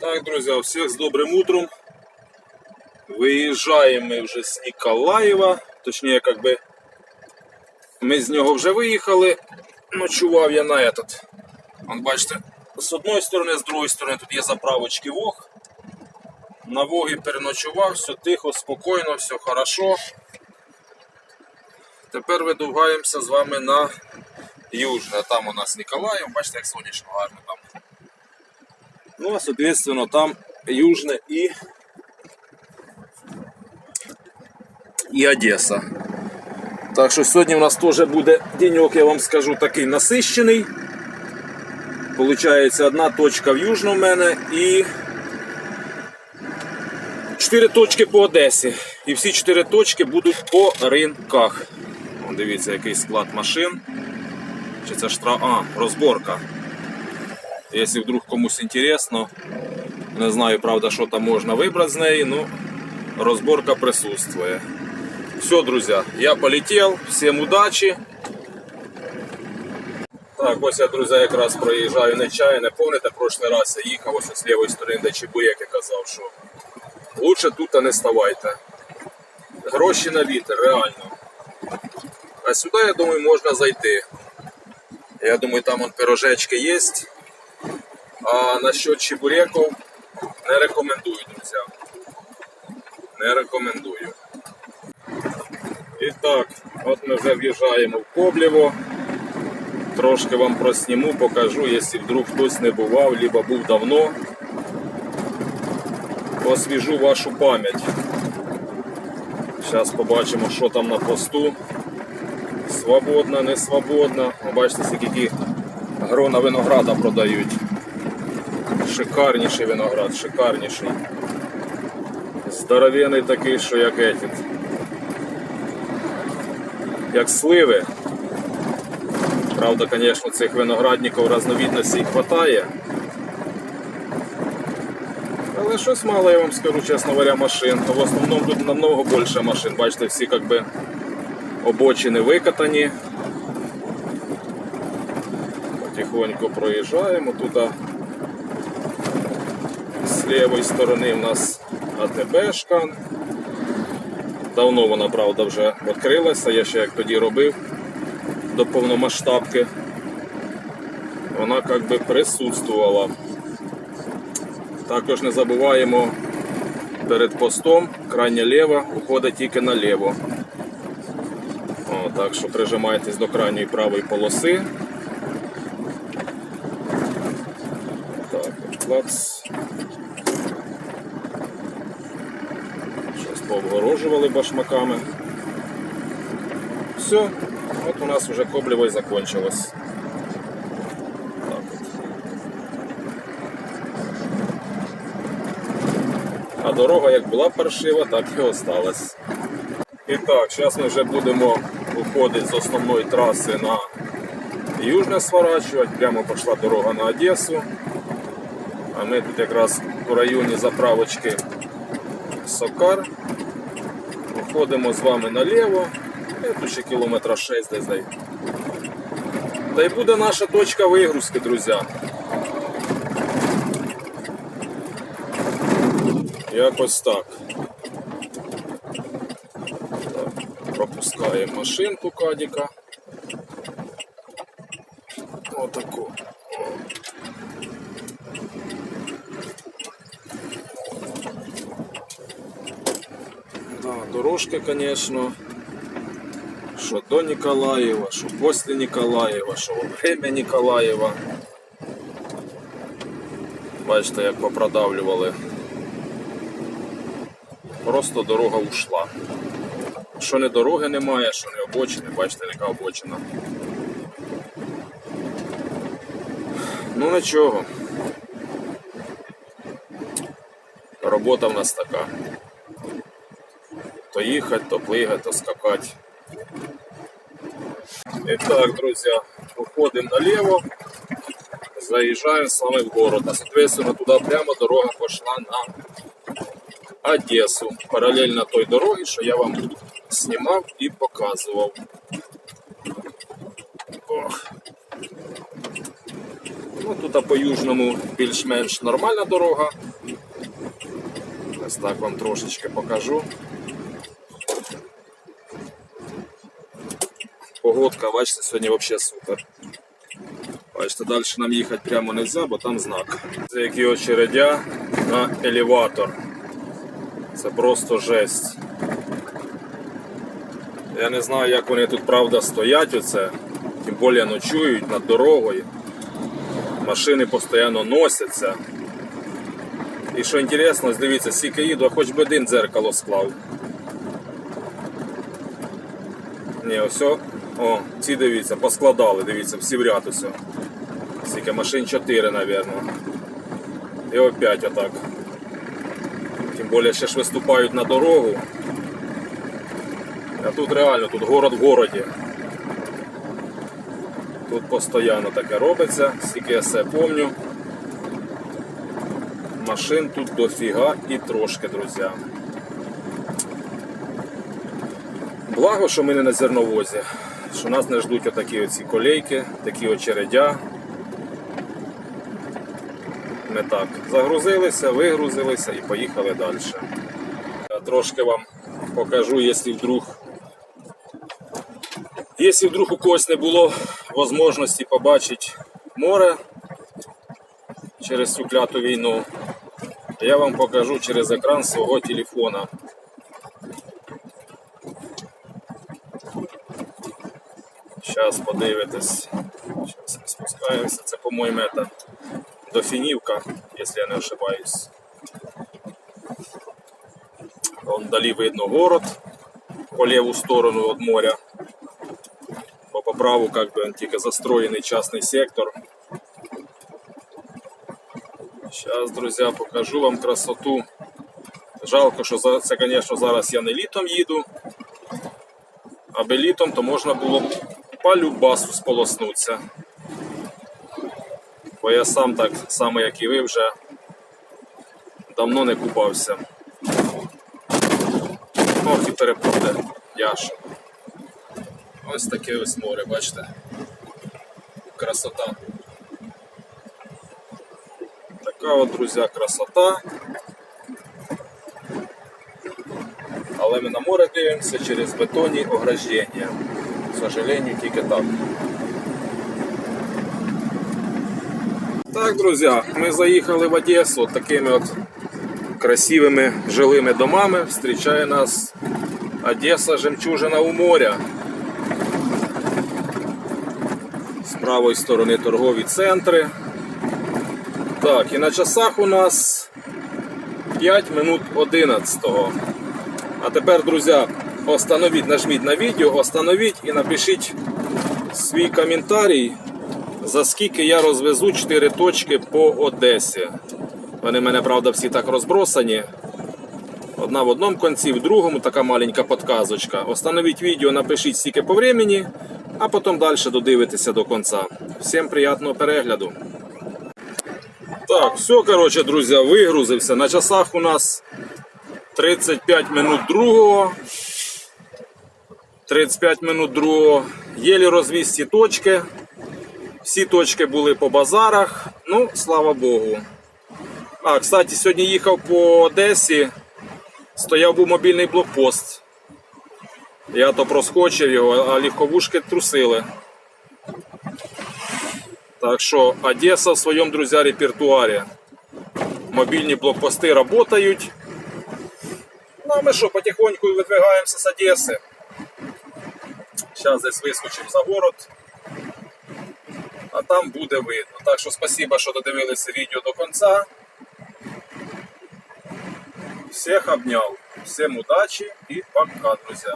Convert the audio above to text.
Так, друзі, всіх з добрим утром. Виїжджаємо ми вже з Ніколаєва. Точніше, як би ми з нього вже виїхали. Ночував я на этот. Вон, бачите, з одної сторони, з другої сторони тут є заправочки Вог. На Вогі переночував, все тихо, спокійно, все хорошо. Тепер видовгаємося з вами на Южне. Там у нас Ніколаїв, бачите, як сонячно гарно там. Ну, а соответственно, там Южне і, і Одеса. Так що сьогодні у нас теж буде денек, я вам скажу, такий насищений. Получається, одна точка в Южному в мене і чотири точки по Одесі. І всі чотири точки будуть по ринках. Дивіться, який склад машин. Чи це штраф... А, розборка. Якщо вдруг комусь інтересно, не знаю, правда, що там можна вибрати з неї, ну розборка присутствує. Все, друзі, я полетів, всім удачі. Так, ось я, друзі, якраз проїжджаю нечаянно. Помните, прошлий раз я їхав ось з лівої сторони, де Чебурек і казав, що лучше тут не ставайте. Гроші на вітер, реально. А сюди, я думаю, можна зайти. Я думаю, там вон пирожечки є. А насчет чебуреков не рекомендую, друзі. Не рекомендую. І так, от ми вже в'їжджаємо в Коблєво. Трошки вам просніму, покажу, якщо вдруг хтось не бував, либо був давно. Освіжу вашу пам'ять. Зараз побачимо, що там на посту. Свободна, не свободна. Бачите, скільки грона винограда продають. Шикарніший виноград, шикарніший. Здоровений такий, що як етіт. Як сливи. Правда, звісно, цих виноградників різновидностей хватає. Але щось мало, я вам скажу, чесно говоря, машин. В основному тут намного більше машин. Бачите, всі як би обочини викатані. Потихоньку проїжджаємо. Тут з лівої сторони у нас АТБшка. Давно вона, правда, вже відкрилася, я ще як тоді робив до повномасштабки. Вона як би присутствувала. Також не забуваємо перед постом крайня ліва уходить тільки наліво. О, так що прижимайтесь до крайньої правої полоси. Так, клац. Пообгорожували башмаками. Все, от у нас вже Коблево і закончилось. А дорога як була паршива, так і осталась. І так, зараз ми вже будемо виходити з основної траси на Южне сворачувати. Прямо пішла дорога на Одесу. А ми тут якраз у районі заправочки Сокар. Виходимо з вами наліво. І тут ще кілометра 6 десь. дай. Та й буде наша точка вигрузки, друзі. Якось так. Так, Пропускаємо машинку Кадіка. Дорожка, конечно, що до Ніколаєва, що після Ніколаєва, що во время Ніколаєва. Бачите, як попродавлювали. Просто дорога ушла. Що не дороги немає, що не обочини, бачите, яка обочина. Ну нічого. Робота в нас така. То їхати, то плигати, то скакати. І так, друзі, уходимо наліво, заїжджаємо вами в город. А соответственно, туди прямо дорога пішла на Одесу. Паралельно той дорогі, що я вам знімав і показував. Ох. Ну, тут по южному більш-менш нормальна дорога. Ось так вам трошечки покажу. Погодка, бачите, сьогодні взагалі супер. Бачите, далі нам їхати прямо не можна, бо там знак. Це які очередя на елеватор. Це просто жесть. Я не знаю, як вони тут правда стоять оце. Тим більше ночують над дорогою. Машини постійно носяться. І що інтересно, дивіться, скільки їду, а хоч би один дзеркало склав. Ні, ось. О, ці дивіться, поскладали, дивіться, всі в ряд усе. Скільки машин 4, мабуть. І опять отак. Тим більше ще ж виступають на дорогу. А тут реально, тут город в городі. Тут постійно таке робиться, скільки я все пам'ятаю. Машин тут дофіга і трошки, друзі. Благо, що ми не на зерновозі, що нас не ждуть отакі оці колейки, такі очередя. Ми так загрузилися, вигрузилися і поїхали далі. Я трошки вам покажу, якщо вдруг, якщо вдруг у когось не було можливості побачити море через цю кляту війну, я вам покажу через екран свого телефона. Зараз подивитесь. Зараз спускаємося. Це, по-моєму, это Дофінівка, якщо я не ошибаюсь. Вон вдалі видно город по леву сторону от моря. По, по праву как бы тільки застроєний частний сектор. Зараз, друзі, покажу вам красоту. Жалко, що це, звісно, зараз я не літом їду. Аби літом, то можна було б по любасу сполоснутися. Бо я сам так само, як і ви, вже давно не купався. Ох, і перепаде Яша. Ось таке ось море, бачите? Красота. Така от, друзі, красота. Але ми на море дивимося через бетонні ограждення. К сожалению, тільки так. Так, друзі, ми заїхали в Одесу от такими от красивими жилими домами. Встрічає нас Одеса жемчужина у моря. З правої сторони торгові центри. Так, і на часах у нас 5 минут 11. А тепер, друзі, остановіть, нажміть на відео, остановіть і напишіть свій коментарій, за скільки я розвезу 4 точки по Одесі. Вони мене, правда, всі так розбросані. Одна в одному кінці, в другому така маленька подказочка. Остановіть відео, напишіть стільки по времени, а потім далі додивитеся до кінця. Всім приємного перегляду. Так, все, коротше, друзі, вигрузився. На часах у нас 35 минут другого. 35 минут другого. Єлі розвіз ці точки. Всі точки були по базарах. Ну, слава Богу. А, кстати, сьогодні їхав по Одесі. Стояв був мобільний блокпост. Я то проскочив його, а легковушки трусили. Так що Одеса в своєму, друзі, репертуарі. Мобільні блокпости працюють. Ну а ми що, потихоньку видвигаємося з Одеси. Зараз десь вискочимо за город. А там буде видно. Так що спасибо, що додивилися відео до кінця. Всіх обняв. Всім удачі і пока, друзі.